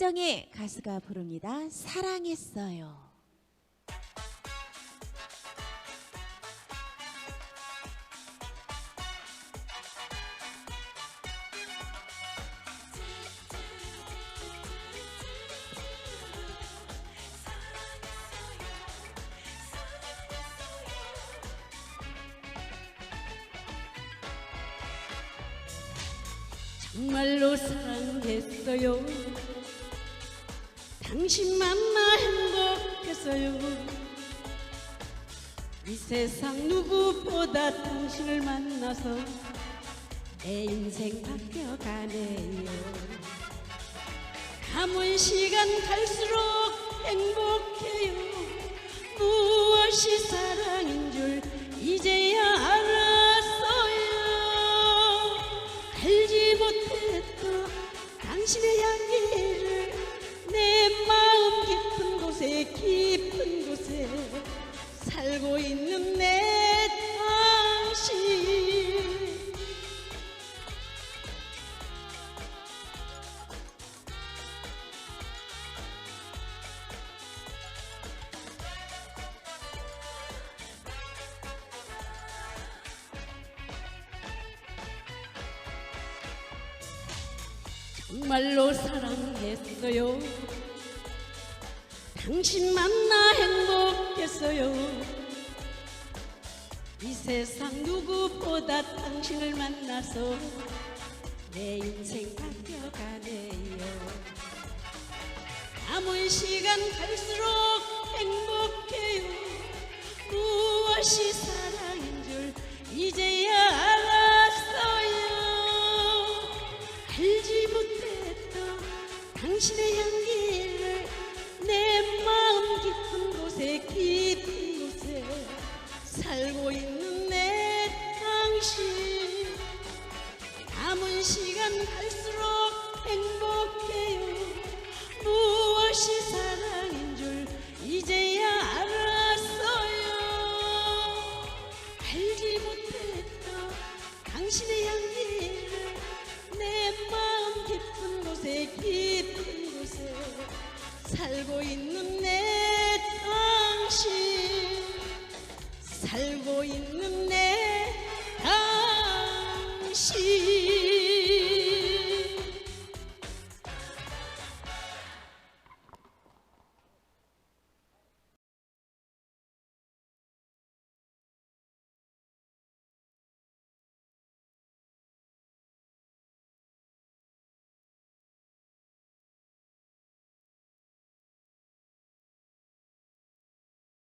김정혜 가수가 부릅니다. 사랑했어요. 정말로 사랑했어요. 당신 만나 행복했어요. 이 세상 누구보다 당신을 만나서 내 인생 바뀌어가네요. 남은 시간 갈수록 행복해요. 무엇이 사랑인 줄 이제야 알았어요. 알지 못했던 당신의 향 살고 있는 내 당신 정말로 사랑했어요. 당신 만나 행복했어요. 이 세상 누구보다 당신을 만나서 내 인생 바뀌어가네요. 남은 시간 갈수록 살고 있는 내 당신. 남은 시간 갈수록 행복해요. 무엇이 사랑인 줄 이제야 알았어요. 알지 못했던 당신의 향기를 내 마음 깊은 곳에 깊은 곳에 살고 있는 살고 있는 내 당신